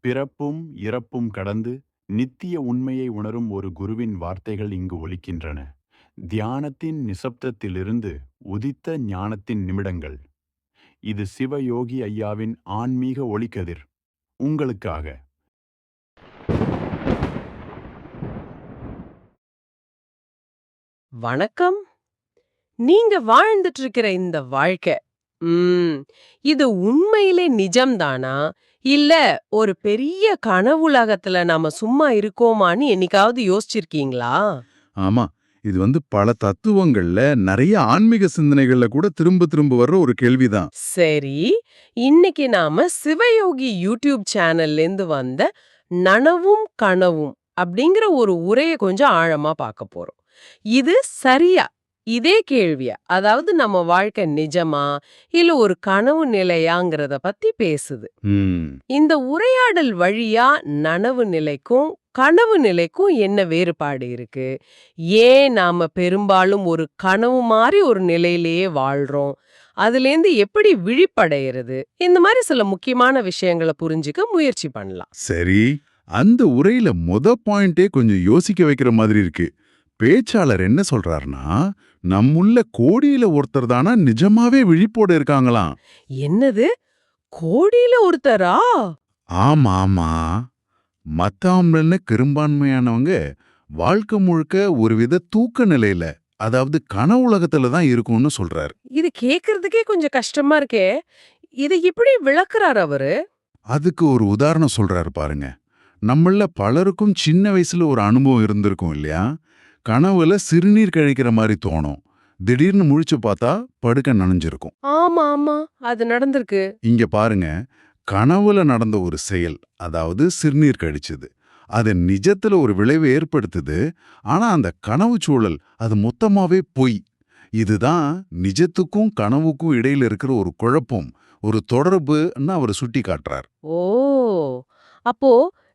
பிறப்பும் இறப்பும் கடந்து நித்திய உண்மையை உணரும் ஒரு குருவின் வார்த்தைகள் இங்கு ஒலிக்கின்றன. தியானத்தின் நிசப்தத்திலிருந்து உதித்த ஞானத்தின் நிமிடங்கள். இது சிவயோகி ஐயாவின் ஆன்மீக ஒளிக்கதிர். உங்களுக்காக. வணக்கம். நீங்க வாழ்ந்துட்டு இருக்கிற இந்த வாழ்க்கை ம், இது உண்மையிலே நிஜம்தானா? இல்ல ஒரு பெரிய கனவுலகத்துல நாம சும்மா இருக்கோமான்னு என்னைக்காவது யோசிச்சிருக்கீங்களா? ஆமா. இது வந்து பல தத்துவங்கள்ல நிறைய ஆன்மீக சிந்தனைகள்ல கூட திரும்ப திரும்ப வர்ற ஒரு கேள்விதான். சரி. இன்னைக்கு நாம சிவயோகி யூடியூப் சேனல்ல இருந்து வந்த நனவும் கனவும் அப்படிங்கிற ஒரு உரையை கொஞ்சம் ஆழமா பார்க்க போறோம். இது சரியா? இதே கேள்வியா அதாவது நம்ம வாழ்க்கை நிஜமா இல்ல ஒரு கனவு நிலையாங்கிறத பத்தி பேசுது. இந்த உரையாடல் வழியா நனவு நிலைக்கும் கனவு நிலைக்கும் என்ன வேறுபாடு இருக்கு? ஏன் நாம பெரும்பாலும் ஒரு கனவு மாதிரி ஒரு நிலையிலேயே வாழ்றோம்? அதுலேருந்து எப்படி விழிப்படைகிறது இந்த மாதிரி சில முக்கியமான விஷயங்களை புரிஞ்சுக்க முயற்சி பண்ணலாம். சரி. அந்த உரையில முத பாயிண்டே கொஞ்சம் யோசிக்க வைக்கிற மாதிரி இருக்கு. பேச்சாளர் என்ன சொல்றாருன்னா நம்முள்ள கோடியில ஒருத்தர் தானா நிஜமாவே விழிப்போட இருக்காங்களாம். என்னது? கோடியில ஒருத்தரா? ஆமா ஆமா. மத்தாமல்னு பெரும்பான்மையானவங்க வாழ்க்கை முழுக்க ஒருவித தூக்க நிலையில அதாவது கனவுலகத்துல தான் இருக்கும்னு சொல்றாரு. இது கேக்குறதுக்கே கொஞ்சம் கஷ்டமா இருக்கே. இதை இப்படி விளக்குறார் அவரு? அதுக்கு ஒரு உதாரணம் சொல்றாரு பாருங்க. நம்மள பலருக்கும் சின்ன வயசுல ஒரு அனுபவம் இருந்திருக்கும் இல்லையா? கனவுல சிறுநீர் கழிக்கிற மாதிரி தோணும். திடீர்னு முழிச்சு பார்த்தா படுக்க நனைஞ்சிருக்கும். ஆமா ஆமா. அது நடந்திருக்கு. இங்க பாருங்க. கனவுல நடந்த ஒரு செயல் அதாவது சிறுநீர் கழிச்சது. அது நிஜத்துல ஒரு விளைவை ஏற்படுத்துது. ஆனா அந்த கனவு சூழல் அது மொத்தமாவே பொய். இதுதான் நிஜத்துக்கும் கனவுக்கும் இடையில இருக்கிற ஒரு குழப்பம் ஒரு தொடர்புன்னு அவர் சுட்டி காட்டுறார் ஓ! அப்போ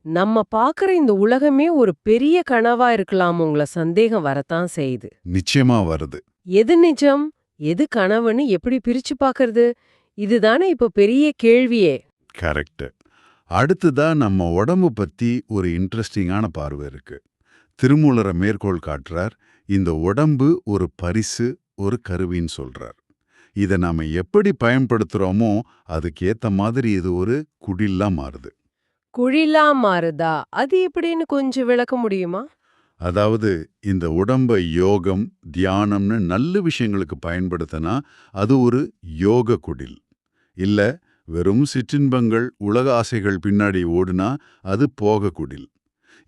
நம்ம பாக்குற இந்த உலகமே ஒரு பெரிய கனவா இருக்கலாம் உங்கள சந்தேகம் வரத்தான் செய்யுது. நிச்சயமா வருது. எது நிஜம் எது கனவுன்னு எப்படி பிரிச்சு பாக்குறது இதுதானே இப்ப பெரிய கேள்வியே. கரெக்ட் அடுத்ததா நம்ம உடம்பு பத்தி ஒரு இன்ட்ரெஸ்டிங்கான பார்வை இருக்கு. திருமூலரை மேற்கோள் காட்டுறார் இந்த உடம்பு ஒரு பரிசு ஒரு கருவின்னு சொல்றார். இதை நாம எப்படி பயன்படுத்துறோமோ அதுக்கேத்த மாதிரி இது ஒரு குடிலா மாறுது. குழிலா மாறுதா? அது எப்படின்னு கொஞ்சம் விளக்க முடியுமா? அதாவது இந்த உடம்ப யோகம் தியானம்னு நல்ல விஷயங்களுக்கு பயன்படுத்தினா அது ஒரு யோக குடில். இல்ல வெறும் சிற்றின்பங்கள் உலக ஆசைகள் பின்னாடி ஓடுனா அது போக குடில்.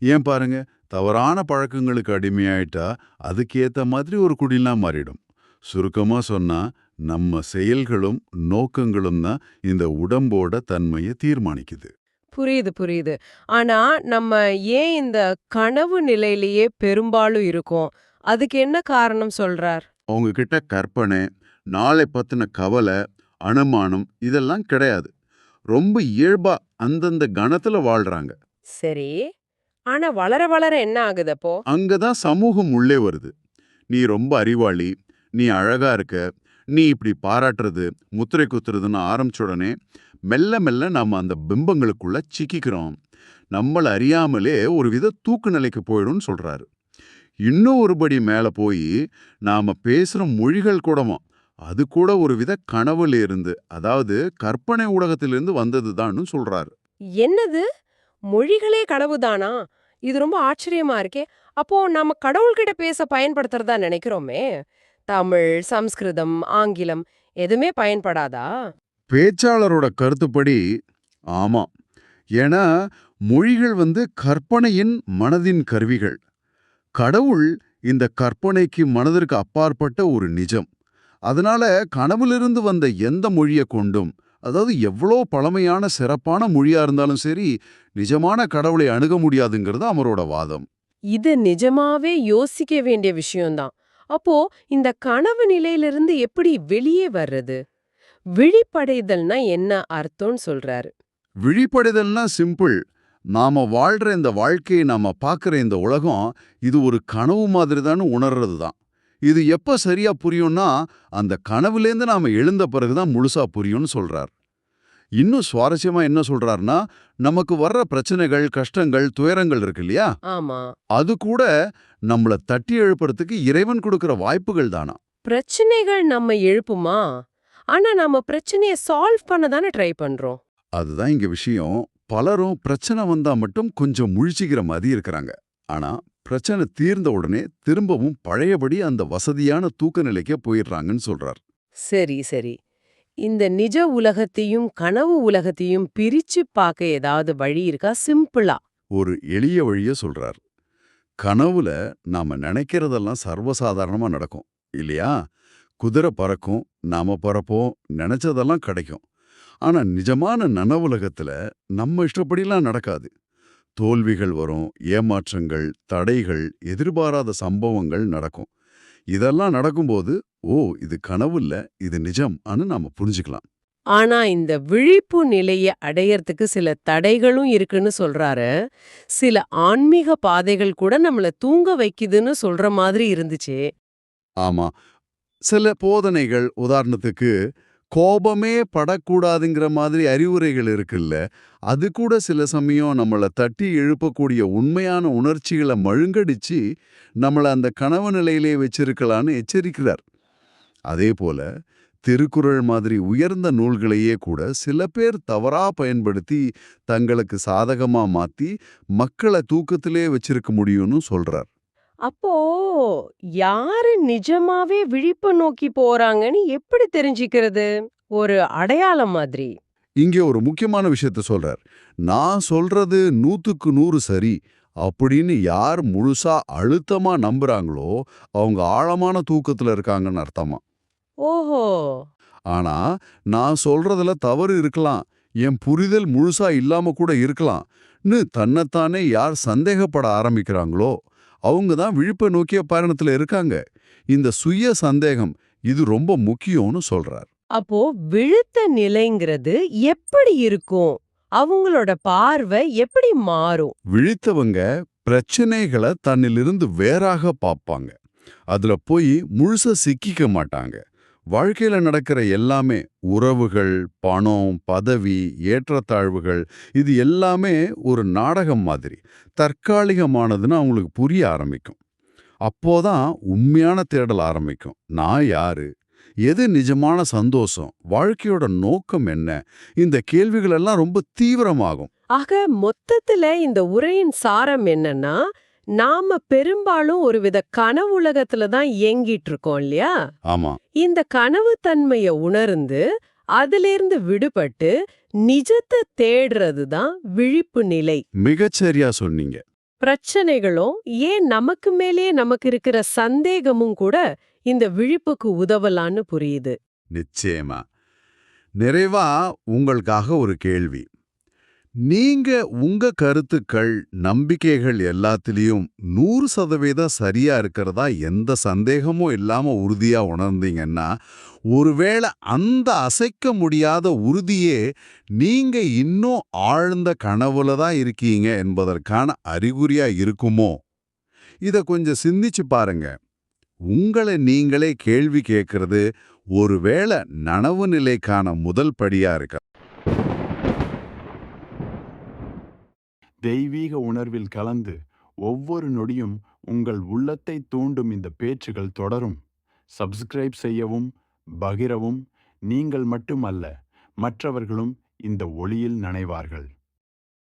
ஏன் பாருங்க தவறான பழக்கங்களுக்கு அடிமையாயிட்டா அதுக்கேத்த மாதிரி ஒரு குடிலா மாறிடும். சுருக்கமா சொன்னா நம்ம செயல்களும் நோக்கங்களும் தான் இந்த உடம்போட தன்மையை தீர்மானிக்குது. புரியுது புரியுது. ஆனா நம்ம ஏன் இந்த கனவு நிலையிலேயே பெரும்பாலும் இருக்கோம்? அதுக்கு என்ன காரணம் சொல்றார்? உங்ககிட்ட கற்பனை நாளை பத்தின கவலை அனுமானம் இதெல்லாம் கிடையாது. ரொம்ப இயல்பா அந்தந்த கணத்துல வாழ்றாங்க. சரி. ஆனா வளர வளர என்ன ஆகுது அப்போ? அங்கதான் சமூகம் உள்ளே வருது. நீ ரொம்ப அறிவாளி நீ அழகா இருக்க நீ இப்படி பாராட்டுறது முத்திரை குத்துறதுன்னு ஆரம்பிச்ச உடனே மெல்ல மெல்ல நாம் அந்த பிம்பங்களுக்குள்ள சிக்கிக்கிறோம். நம்மளை அறியாமலே ஒரு வித தூக்கு நிலைக்கு போயிடும்னு சொல்கிறாரு இன்னும் ஒருபடி மேலே போய் நாம பேசுகிற மொழிகள் கூடவும் அது கூட ஒரு வித கனவுல இருந்து அதாவது கற்பனை ஊடகத்திலிருந்து வந்ததுதான்னு சொல்றாரு. என்னது? மொழிகளே கனவுதானா? இது ரொம்ப ஆச்சரியமா இருக்கே. அப்போ நாம கடவுள்கிட்ட பேச பயன்படுத்துறதா நினைக்கிறோமே. தமிழ் சம்ஸ்கிருதம் ஆங்கிலம் எதுவுமே பயன்படாதா? பேச்சாளரோட கருத்துப்படி ஆமா. ஏன்னா மொழிகள் வந்து கற்பனையின் மனதின் கருவிகள். கடவுள் இந்த கற்பனைக்கு மனதிற்கு அப்பாற்பட்ட ஒரு நிஜம். அதனால கனவிலிருந்து வந்த எந்த மொழியை கொண்டும் அதாவது எவ்வளோ பழமையான சிறப்பான மொழியா இருந்தாலும் சரி நிஜமான கடவுளை அணுக முடியாதுங்கிறது அவரோட வாதம். இது நிஜமாவே யோசிக்க வேண்டிய விஷயம்தான். அப்போ இந்த கனவு நிலையிலிருந்து எப்படி வெளியே வர்றது? விழிப்படைதல்னா என்ன அர்த்தம்னு சொல்றாரு. விழிப்படைதல்னா சிம்பிள் நாம வாழ்ற இந்த வாழ்க்கையை நாம பார்க்குற இந்த உலகம் இது ஒரு கனவு மாதிரி தான் உணர்றது தான் இது எப்ப சரியா புரியும்னா அந்த கனவுலேருந்து நாம எழுந்த பிறகுதான் முழுசா புரியும்னு சொல்றார். இன்னும் சுவாரஸ்யமா என்ன சொல்றாருன்னா நமக்கு வர்ற பிரச்சனைகள் கஷ்டங்கள் துயரங்கள் இருக்கு இல்லையா? ஆமா. அது கூட நம்மள தட்டி எழுப்புறதுக்கு இறைவன் கொடுக்கிற வாய்ப்புகள் தானா? பிரச்சனைகள் நம்ம எழுப்புமா? ஆனா நம்ம பிரச்சனைய சால்வ் பண்ண தானே ட்ரை பண்றோம். அதுதான் இங்க விஷயம். பலரும் பிரச்சனை வந்தா மட்டும் கொஞ்சம் முழிச்சுக்கிற மாதிரி இருக்கிறாங்க. ஆனா பிரச்சனை தீர்ந்த உடனே திரும்பவும் பழையபடி அந்த வசதியான தூக்க நிலைக்கே போயிடுறாங்கன்னு சொல்றார். சரி சரி. இந்த நிஜ உலகத்தையும் கனவு உலகத்தையும் பிரிச்சு பார்க்க ஏதாவது வழி இருக்கா? சிம்பிளா. ஒரு எளிய வழிய சொல்றார். கனவுல நாம நினைக்கிறதெல்லாம் சர்வசாதாரணமா நடக்கும் இல்லையா? குதிரை பறக்கும் நாம பறப்போம் நினைச்சதெல்லாம் கிடைக்கும். ஆனா நிஜமான நனவுலகத்துல நம்ம இஷ்டப்படிலாம் நடக்காது. தோல்விகள் வரும் ஏமாற்றங்கள் தடைகள் எதிர்பாராத சம்பவங்கள் நடக்கும். இதெல்லாம் நடக்கும்போது ஓ இது கனவு இல்ல இது நிஜம் நாம புரிஞ்சுக்கலாம். ஆனா இந்த விழிப்பு நிலைய அடையறதுக்கு சில தடைகளும் இருக்குன்னு சொல்றாரு. சில ஆன்மீக பாதைகள் கூட நம்மள தூங்க வைக்குதுன்னு சொல்ற மாதிரி இருந்துச்சே. ஆமா. சில போதனைகள் உதாரணத்துக்கு கோபமே படக்கூடாதுங்கிற மாதிரி அறிவுரைகள் இருக்குல்ல அது கூட சில சமயம் நம்மள தட்டி எழுப்பக்கூடிய உண்மையான உணர்ச்சிகளை மழுங்கடிச்சு நம்மள அந்த கனவு நிலையிலே வச்சிருக்கலான்னு எச்சரிக்கிறார். அதே போல திருக்குறள் மாதிரி உயர்ந்த நூல்களையே கூட சில பேர் தவறா பயன்படுத்தி தங்களுக்கு சாதகமா மாத்தி மக்களை தூக்கத்திலே வச்சிருக்க முடியும்னு சொல்றார். அப்போ யாரு நிஜமாவே விழிப்பு நோக்கி போறாங்கன்னு எப்படி தெரிஞ்சுக்கிறது? ஒரு அடையாளம் மாதிரி. இங்கே ஒரு முக்கியமான விஷயத்த சொல்றார். நான் சொல்றது நூத்துக்கு நூறு சரி. அப்படின்னு யார் முழுசா அழுத்தமா நம்புறாங்களோ அவங்க ஆழமான தூக்கத்துல இருக்காங்கன்னு அர்த்தமா. ஓஹோ. ஆனா நான் சொல்றதுல தவறு இருக்கலாம். என் புரிதல் முழுசா இல்லாம கூட இருக்கலாம்னு தன்னைத்தானே யார் சந்தேகப்பட ஆரம்பிக்கிறாங்களோ அவங்க தான் விழிப்பை நோக்கிய பயணத்துல இருக்காங்க. இந்த சுய சந்தேகம் இது ரொம்ப முக்கியம்னு சொல்றார். அப்போ விழுத்த நிலைங்கிறது எப்படி இருக்கும்? அவங்களோட பார்வை எப்படி மாறும்? விழித்தவங்க பிரச்சனைகளை தன்னிலிருந்து வேறாக பார்ப்பாங்க. அதுல போய் முழுசா சிக்கிக்க மாட்டாங்க. வாழ்க்கையில நடக்கிற எல்லாமே உறவுகள் பணம் பதவி ஏற்றத்தாழ்வுகள் இது எல்லாமே ஒரு நாடகம் மாதிரி. தற்காலிகமானதுன்னு அவங்களுக்கு புரிய ஆரம்பிக்கும். அப்போதான் உண்மையான தேடல் ஆரம்பிக்கும். நான் யாரு? எது நிஜமான சந்தோஷம்? வாழ்க்கையோட நோக்கம் என்ன? இந்த கேள்விகள் எல்லாம் ரொம்ப தீவிரமாகும். ஆக மொத்தத்துல இந்த உரையின் சாரம் என்னன்னா நாம பெரும்பாலும் ஒருவித கனவுலகத்துல தான் இயங்கிட்டு இருக்கோம் இல்லையா? ஆமா. இந்த கனவு தன்மைய உணர்ந்து அதிலிருந்து விடுபட்டு நிஜத்தை தேடுறது தான் விழிப்பு நிலை. மிகச்சரியா சொன்னீங்க. பிரச்சனைகளும் ஏன் நமக்கு மேலே நமக்கு இருக்கிற சந்தேகமும் கூட இந்த விழிப்புக்கு உதவலான்னு புரியுது. நிச்சயமா. நிறைவா உங்களுக்காக ஒரு கேள்வி. நீங்க உங்க கருத்துக்கள் நம்பிக்கைகள் எல்லாத்திலையும் நூறு சதவீதம் சரியா இருக்கிறதா எந்த சந்தேகமும் இல்லாம உறுதியா உணர்ந்தீங்கன்னா ஒருவேளை அந்த அசைக்க முடியாத உறுதியே நீங்க இன்னும் ஆழ்ந்த கனவுல தான் இருக்கீங்க என்பதற்கான அறிகுறியா இருக்குமோ? இத கொஞ்சம் சிந்திச்சு பாருங்க. உங்களை நீங்களே கேள்வி கேட்கறது ஒருவேளை நனவு நிலைக்கான முதல் படியா இருக்க தெய்வீக உணர்வில் கலந்து ஒவ்வொரு நொடியும் உங்கள் உள்ளத்தை தூண்டும் இந்த பேச்சுகள் தொடரும். சப்ஸ்கிரைப் செய்யவும் பகிரவும் நீங்கள் மட்டுமல்ல மற்றவர்களும் இந்த ஒளியில் நனைவார்கள்.